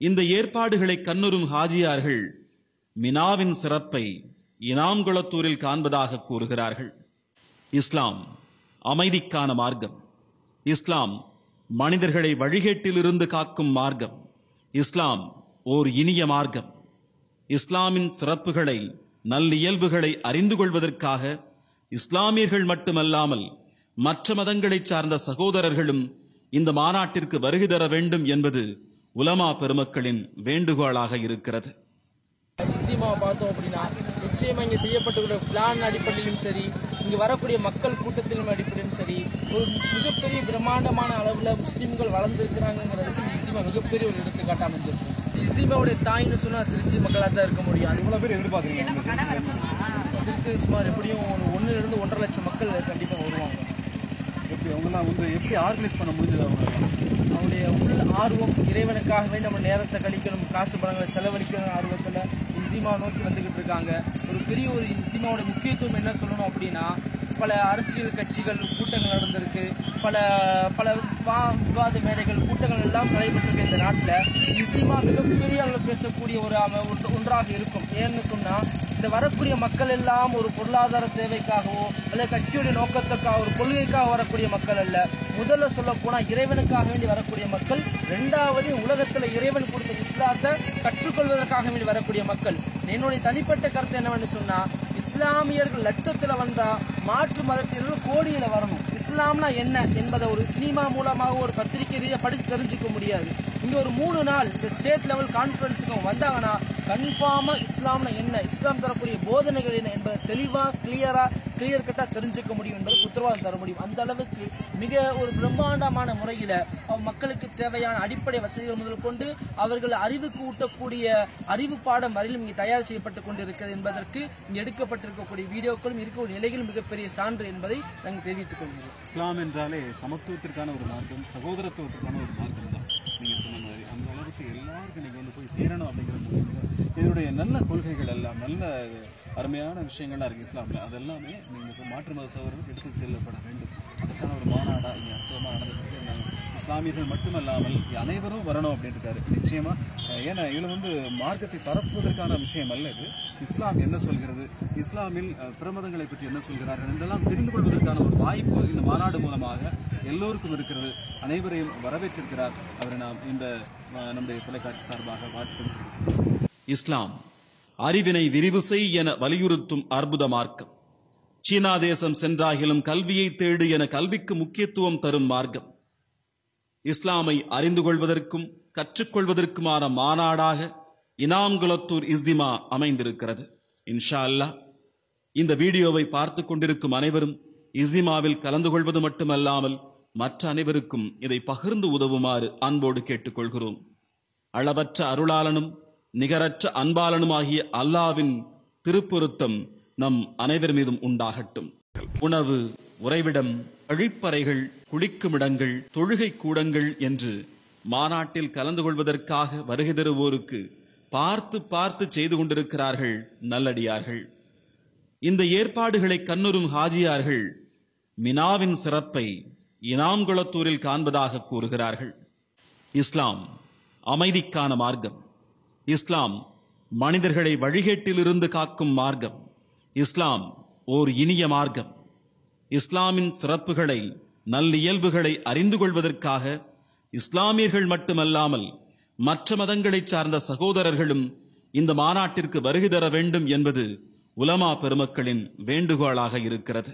இந்த ஏற்பாடுகளை கண்ணுறும் ஹாஜியார்கள் மினாவின் சிறப்பை இனாம்குளத்தூரில் காண்பதாக கூறுகிறார்கள். இஸ்லாம் அமைதிக்கான மார்க்கம். இஸ்லாம் மனிதர்களை வழிகேட்டிலிருந்து காக்கும் மார்க்கம். இஸ்லாம் ஓர் இனிய மார்க்கம். இஸ்லாமின் சிறப்புகளை நல்லியல்புகளை அறிந்து கொள்வதற்காக இஸ்லாமியர்கள் மட்டுமல்லாமல் மற்ற மதங்களைச் சார்ந்த சகோதரர்களும் இந்த மாநாட்டிற்கு வருகை தர வேண்டும் என்பது உலமா பெருமக்களின் வேண்டுகோளாக இருக்கிறது. இஸ்திமாவை பார்த்தோம் அப்படின்னா நிச்சயமா இங்க செய்யப்பட்டுள்ள பிளான் அடிப்படையிலும் சரி இங்க வரக்கூடிய மக்கள் கூட்டத்திலும் அடிப்படையிலும் சரி ஒரு மிகப்பெரிய பிரம்மாண்டமான அளவுல முஸ்லிம்கள் வளர்ந்துருக்கிறாங்கிறதுக்கு இந்த இஸ்திமா மிகப்பெரிய ஒரு எடுத்துக்காட்டு அமைஞ்சிருக்கு. இஸ்திமாவுடைய தாய்னு சொன்னா திருச்சி மக்களாக தான் இருக்க முடியும். அது இவ்வளவு பேர் எதிர்பார்க்குறீங்க. திருச்சி சுமார் எப்படியும் ஒரு ஒண்ணுல இருந்து ஒன்றரை லட்சம் மக்கள் கண்டிப்பா வருவாங்க. எப்படி அவங்கெல்லாம் வந்து எப்படி ஆர்கனைஸ் பண்ண முடிஞ்சது அவங்க? அவருடைய உள் ஆர்வம் இறைவனுக்காகவே நம்ம நேரத்தை கழிக்கணும் காசு பணங்களை செலவழிக்கணும் ஆர்வத்தில் இஸ்திமா நோக்கி வந்துக்கிட்டு இருக்காங்க. ஒரு பெரிய ஒரு இஸ்திமாவோட முக்கியத்துவம் என்ன சொல்லணும் அப்படின்னா பல அரசியல் கட்சிகள் கூட்டங்கள் நடந்திருக்கு. பல பல வா- விவாத மேடைகள் கூட்டங்கள் எல்லாம் நடைபெற்றிருக்கு இந்த நாட்டில். இஸ்திமா மிகப்பெரிய அளவில் பேசக்கூடிய ஒரு ஒன்று- ஒன்றாக இருக்கும். ஏன்னு சொன்னால் இந்த வரக்கூடிய மக்கள் எல்லாம் ஒரு பொருளாதார தேவைக்காகவோ அல்லது கட்சியுடைய நோக்கத்துக்காக ஒரு கொள்கைக்காக வரக்கூடிய மக்கள் அல்ல. முதல்ல சொல்ல போனால் இறைவனுக்காக வேண்டி வரக்கூடிய மக்கள் ரெண்டாவது உலகத்தில் இறைவன் கொடுத்த இஸ்லாத்தை கற்றுக்கொள்வதற்காக வேண்டி வரக்கூடிய மக்கள். என்னுடைய தனிப்பட்ட கருத்து என்னவென்று சொன்னா இஸ்லாமியர்கள் லட்சத்துல வந்தா மாற்று மதத்தினர்கள் கோடியில வரணும். இஸ்லாம்னா என்ன என்பதை ஒரு சினிமா மூலமாக ஒரு பத்திரிகை ரீதியாக படிச்சு தெரிஞ்சுக்க முடியாது. இங்க ஒரு மூணு நாள் இந்த ஸ்டேட் லெவல் கான்ஃபரன்ஸுக்கு வந்தாங்கன்னா கன்ஃபார்மா இஸ்லாம்னா என்ன இஸ்லாம் தரக்கூடிய போதனைகள் என்ன என்பதை தெளிவா கிளியரா கிளியர் கட்டா தெரிஞ்சுக்க முடியும் என்பதற்கு உத்தரவாதம் தர முடியும். அந்த அளவுக்கு மிக ஒரு பிரம்மாண்டமான முறையில மக்களுக்கு தேவையான அடிப்படை வசதிகள் முதல் கொண்டு அவர்கள் அறிவுக்கு ஊட்டக்கூடிய அறிவு பாடம் வரையிலும் இங்கே தயார் செய்யப்பட்டு கொண்டிருக்கிறது என்பதற்கு இங்கே எடுக்கப்பட்டிருக்கக்கூடிய வீடியோக்களும் இருக்கக்கூடிய நிலையில் மிகப்பெரிய சான்று என்பதை நாங்கள் தெரிவித்துக் கொள்கிறோம். இஸ்லாம் என்றாலே சமத்துவத்திற்கான ஒரு மார்க்கம் சகோதரத்துவத்திற்கான ஒரு மார்க்கம் தான் நீங்க சொன்ன மாதிரி அந்த அளவுக்கு எல்லாருக்கும் நீங்க வந்து போய் சேரணும் அப்படிங்கிற இதனுடைய நல்ல கொள்கைகள் எல்லாம் நல்ல அருமையான விஷயங்கள்லாம் இருக்குது இஸ்லாமில் அதெல்லாமே நீங்கள் மாற்று மத சகோதரர்களுக்கு எடுத்து செல்லப்பட வேண்டும் அதுக்கான ஒரு மாநாடாக இங்கே அற்புதமாக நடந்துட்டு இருக்கு. இஸ்லாமியர்கள் மட்டுமல்லாமல் அனைவரும் வரணும் அப்படின்னு இருக்காரு நிச்சயமா ஏன்னா இதுல வந்து மார்க்கத்தை பரப்புவதற்கான விஷயம் அல்ல இது. இஸ்லாம் என்ன சொல்கிறது? இஸ்லாமில் பிரமதங்களை பற்றி என்ன சொல்கிறார்கள்? என்றெல்லாம் தெரிந்து கொள்வதற்கான ஒரு வாய்ப்பு இந்த மாநாடு மூலமாக எல்லோருக்கும் இருக்கிறது. அனைவரையும் வரவேற்றிருக்கிறார். அவரை நாம் இந்த நம்முடைய தொலைக்காட்சி சார்பாக வாழ்த்து இஸ்லாம் அறிவினை விரிவு செய் என வலியுறுத்தும் அற்புத மார்க்கம். சீனா தேசம் சென்றாகிலும் கல்வியை தேடு என கல்விக்கு முக்கியத்துவம் தரும் மார்க்கம். இஸ்லாமை அறிந்து கொள்வதற்கும் கற்றுக்கொள்வதற்குமான மாநாடாக இனாம்குலத்தூர் இஸ்திமா அமைந்திருக்கிறது. இன்ஷா அல்லாஹ் இந்த வீடியோவை பார்த்து கொண்டிருக்கும் அனைவரும் இஸ்திமாவில் கலந்து கொள்வது மட்டுமல்லாமல் மற்ற அனைவருக்கும் இதை பகிர்ந்து உதவுமாறு அன்போடு கேட்டுக்கொள்கிறோம். அளவற்ற அருளாளனும் நிகரற்ற அன்பாளனுமாகிய அல்லாவின் திருப்பொருத்தம் நம் அனைவர் மீதும் உண்டாகட்டும். உணவு உறைவிடம் கழிப்பறைகள் குளிக்குமிடங்கள் தொழுகை கூடங்கள் என்று மாநாட்டில் கலந்து கொள்வதற்காக வருகை தருவோருக்கு பார்த்து பார்த்து செய்து கொண்டிருக்கிறார்கள் நல்லடியார்கள். இந்த ஏற்பாடுகளை கண்ணுறும் ஹாஜியார்கள் மினாவின் சிறப்பை இனாம்குளத்தூரில் காண்பதாக கூறுகிறார்கள். இஸ்லாம் அமைதிக்கான மார்க்கம். இஸ்லாம் மனிதர்களை வழிகேட்டிலிருந்து காக்கும் மார்க்கம். இஸ்லாம் ஓர் இனிய மார்க்கம். இஸ்லாமின் சிறப்புகளை நல்லியல்புகளை அறிந்து கொள்வதற்காக இஸ்லாமியர்கள் மட்டுமல்லாமல் மற்ற மதங்களைச் சார்ந்த சகோதரர்களும் இந்த மாநாட்டிற்கு வருகை தர வேண்டும் என்பது உலமா பெருமக்களின் வேண்டுகோளாக இருக்கிறது.